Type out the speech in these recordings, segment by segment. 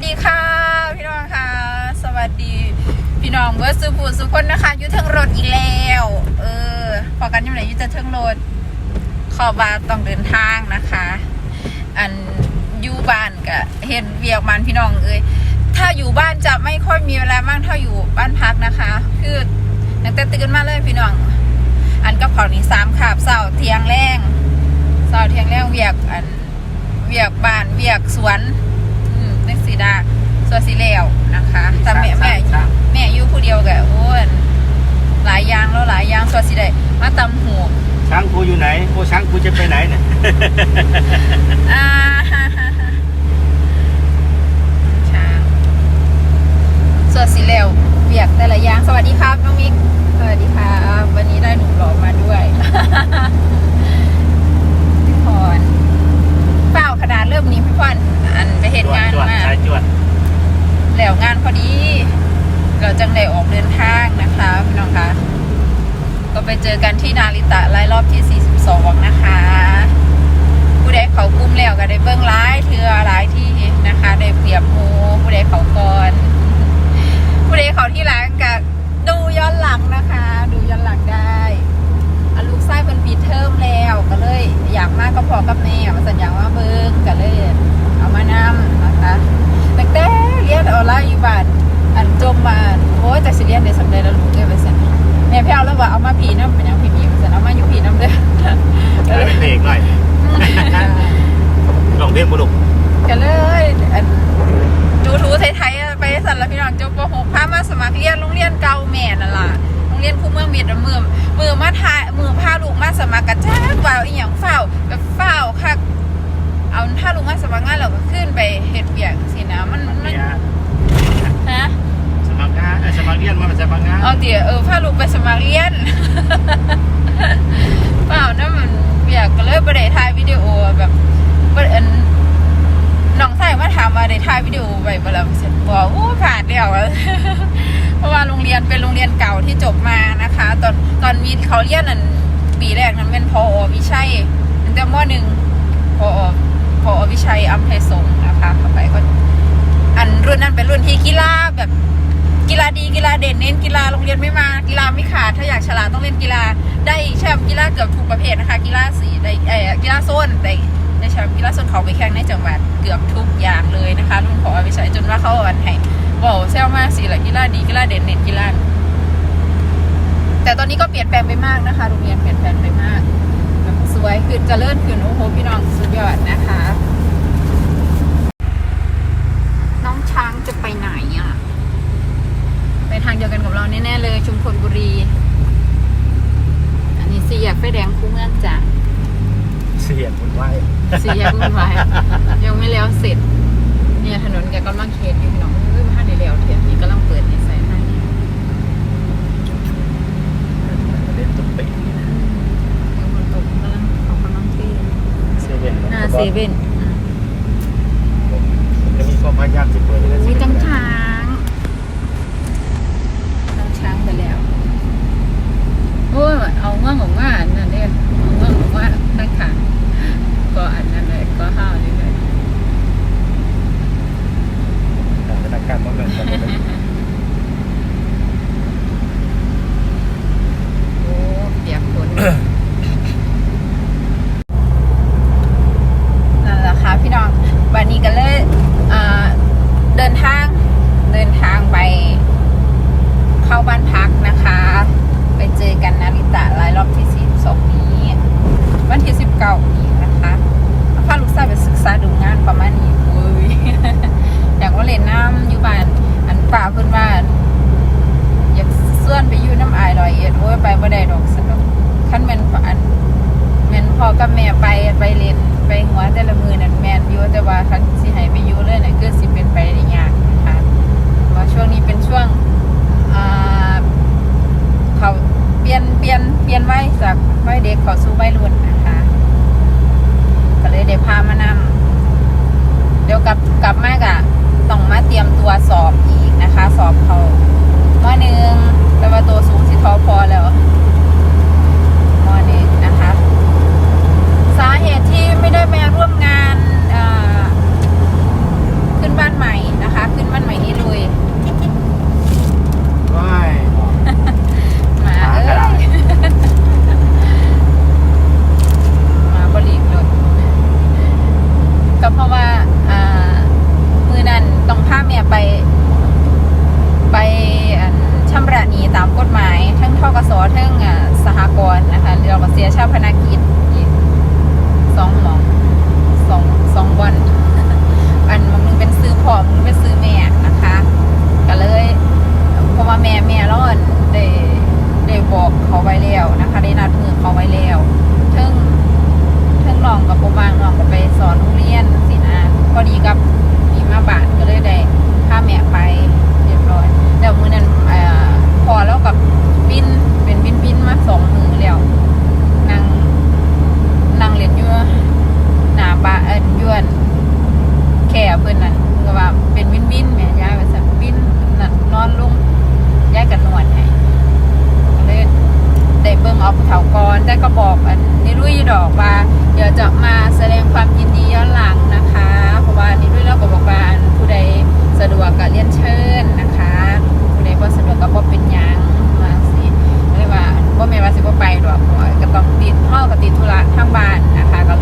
วัสดีค่ะ พี่น้องค่ะ สวัสดีพี่น้องเบอร์สุภูสุคนนะคะยู่เทิงรถอีกแล้ว เออพอกันยู่ไหนอยู่จะเทิงรถขอบาต้องเดินทางนะคะ อันอยู่บ้านก็เห็นเวียกมันพี่น้องเอ้ยถ้าอยู่บ้านจะไม่ค่อยมีเวลามากเท่าอยู่บ้านพักนะคะ คือตั้งแต่ตื่นมาเลยพี่น้อง อันก็ขอนี้สามขาบเสาเทียงแรงเสาเทียงแรงเวียกอันเวียกบ้านเวียกสวน นักสีดาสวนสีเหลวนะคะแต่แม่แม่ครับแม่อยู่ผู้เดียวกับโอ้ยหลายอย่างแล้วหลายอย่างสวนสีได้มาตำหูช้างกูอยู่ไหนโอ้ช้างกูจะไปไหนเนี่ยอ่าฮ่าฮ่าฮ่าช้างสวนสีเหลวเวียกแต่ละอย่างสวัสดีครับน้องมิกสวัสดีครับวันนี้ได้หนุ่มหล่อมาด้วย พี่พรเปล่าขนาดเริ่มนี้พี่พรอันไปเห จ ตุ วด งาน จวด มา สายจวด แล้วงาน พอดี เราจังได้ออกเดินทางนะคะพี่น้องคะก็ไปเจอกันที่นาริตะไล่รอบที่ 42 นะคะ ผู้ใดเขากุ้มแล้วก็ได้เบิ้งร้ายเทือร้ายที่นะคะได้เปรียบหมูผู้ใดเขาก่อน ผู้ใดเขาที่หลังก็ดูย้อนหลังนะคะ ดูย้อนหลังได้อันลูกไส้เป็นปีเทอมแล้วก็เลย อยากมากก็พอกับแม่มาสัญญาว่าเบิ้งก็เลย เอามานำนะคะตั้งแต่เรียนออนไลน์อยู่บ้านอันจมมาโอ้ยจากสิเรียนได้สำเร็จแล้วลูกเอ้ยไปสั่นแม่พี่เอาแล้ วว่าเอามาผีน้ำเป็นหยังผีผีไปสั่นเอามาอยู่ผีน้ำเด้อเออเบรกหน่อยลองเรียนบุรุษก็เลยอันดูทูไทยๆไปสั่นแล้วพี่น้องจบป .6 พามาสมัครเรียนโรงเรียนเก่าแม่นั่นล่ะโรงเรียนคู่เมืองมิตรมือมือมาทายมือพาลูกมาสมัครกระจ้ากว่าอีหยังเฝ้าแบบเฝ้าค่ะเอาถ้าลูกมาสมัครงานเราก็ขึ้นไปเฮ็ดเบียกสินะมันมัน เนี่ย ฮะ สมัครงานเอ้ยสมัครเรียนมาเป็นสมัครงาน เอาเดี๋ยวเออพาลูกไปสมัครเรียน เปล่านะมันอยากก็เลยไปได้ถ่ายวิดีโอแบบบ่ได้อันน้องชายมาถามว่าได้ถ่ายวิดีโอไว้บ่แล้วเสร็จบอกโอ้ผ่านแล้วอะเพราะว่าโรงเรียนเป็นโรงเรียนเก่าที่จบมานะคะ ตอนตอนมีเขาเรียนนั่นปีแรกนั้นเป็นพอวิชัยตั้งแต่มหนึ่งพอพอวิชัยอัมไพสงนะคะเข้าไปก็อันรุ่นนั้นเป็นรุ่นที่กีฬาแบบกีฬาดีกีฬาเด่นเน้นกีฬาโรงเรียนไม่มากีฬาไม่ขาดถ้าอยากฉลาดต้องเล่นกีฬาได้แชมป์กีฬาเกือบทุกประเภทนะคะ กีฬาสีได้เอ่อกีฬาโซนได้ ได้แชมป์กีฬาโซนเขาไปแข่งในจังหวัดเกือบทุกอย่างเลยนะคะรุ่นของอวิชัยจนว่าเขาเอาอันให้บอกแซวมากสิแหละกีฬาดีกีฬาเด่นเน้นกีฬาแต่ตอนนี้ก็เปลี่ยนแปลงไปมากนะคะโรงเรียนเปลี่ยนแปลงไปมากสวยขึ้นเจริญขึ้นโอ้โหพี่น้องสุดยอดนะคะ น้องช้างจะไปไหนอะไปทางเดียวกันกับเราแน่ๆเลยชุมพลบุรี อันนี้สี่แยกไฟแดงคู่เมืองจ้ะ เสียงมันไหวสี่แยกมุ่นวายยังไม่แล้วเสร็จ เนี่ยถนนแกกำลังเขียนอยู่พี่น้องเฮ้ยมาในแล้วเทียนนี่กำลังเปิดในสายให้เนี่ยเล่นตุ๊กปียังคนตกกำลังเขากำลังเทเซเว่นหน้าเซเว่นอืมจะมีความพยายามจะเปิดเลยอุ้ยตั้งช้างตั้งช้างไปแล้ว โอ้ยเอาเงื่อนของว่าอันนั่นเด้เอาเงื่อนของว่าตั้งขาก็อันนั้นเลยก็ห้าวเลยเลย ธนาคารต้องเงินกันเลย โอ้เปียกฝน นั่นแหละค่ะพี่น้องวันนี้ก็เลยอ่าเดินทาง เดินทางไป เข้าบ้านพักนะคะ ไปเจอกันนาริตะรายรอบที่ 42 นี้ วั แต่ก็บอกอันนิรุ่ยดอกว่า เดี๋ยวจะมาแสดงความยินดีย้อนหลังนะคะ เพราะว่านิรุ่ยล้วก็บอกว่าผู้ใดสะดวกก็เรียนเชิญนะคะ ผู้ใดบ่สะดวกก็บ่เป็นยังมาสิไม่ว่าบ่แม่ว่าสิบ่ไปดอกก็ต้องติดเฮาก็ติดธุระทางบ้านนะคะก็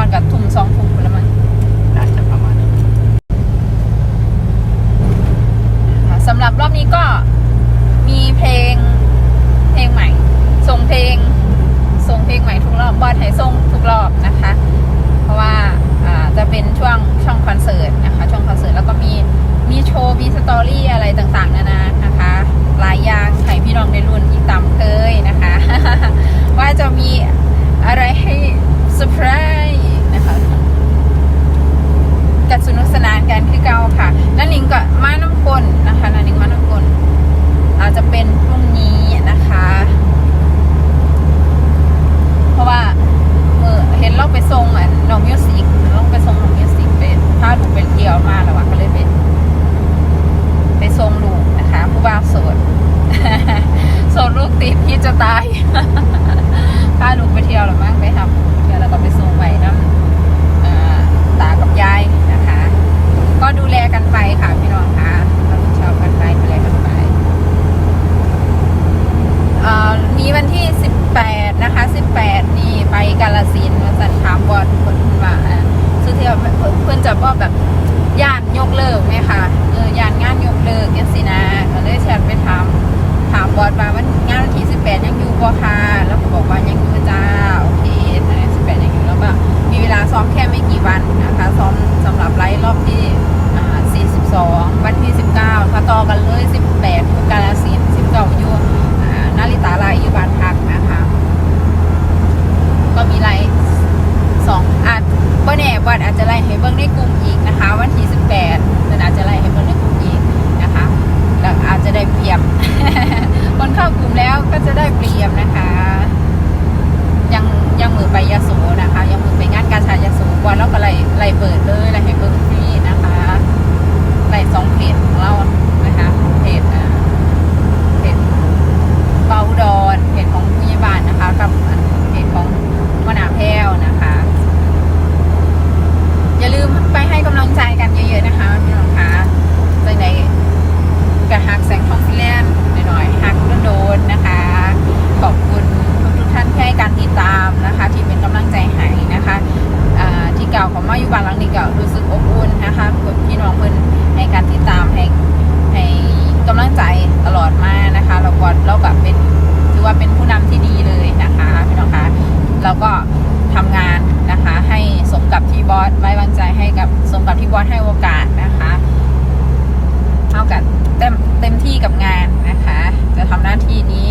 อนกับทุ่มสองทุ่ม จะตายพาลูกไปเที่ยวหรือมั้งไปทำเที่ยวแล้วก็ไปส่งไปน้ำตากับยายนะคะ ก็ดูแลกันไปค่ะพี่น้องค่ะราชอบกันไปดูแลกันไปมีวันที่สิบแปดนะคะสิบแปดนี่ไปกาลสินมาสันถามบอลคนว่าสุเที่ยวเพื่อนจะบอกแบบย่านยกเลิกไหมคะเออย่านงานยกเลิกยังสินะก็เลยแชทไปถา ถามบอสว่าวันงานวันที่18ยังอยู่บ่ค่ะแล้วก็บอกว่ายังอยู่จ้า บอสให้โอกาสนะคะเท่ากับเต็มเต็มที่กับงานนะคะ จะทำหน้าที่นี้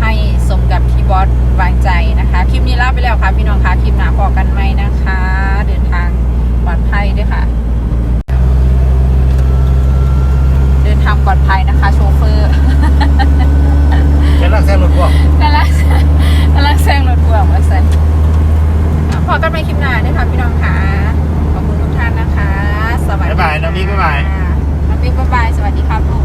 ให้สมกับที่บอสวางใจนะคะ คลิปนี้ลาไปแล้วค่ะ พี่น้องคะคลิปหนาพอกันไหมนะคะ เดินทางปลอดภัยด้วยค่ะ เดินทางปลอดภัยนะคะ โชเฟอร์แค่ลักแซงรถพ่วงแค่ลักแค่ลัแซงรถพ่วงว่าสันพอกันไปคลิปหน้าด้วยค่ะพี่น้องค่ะ บายน้องมิกบ๊าบาย อ่าน้องบิ๊กบายบายสวัสดีครับลูก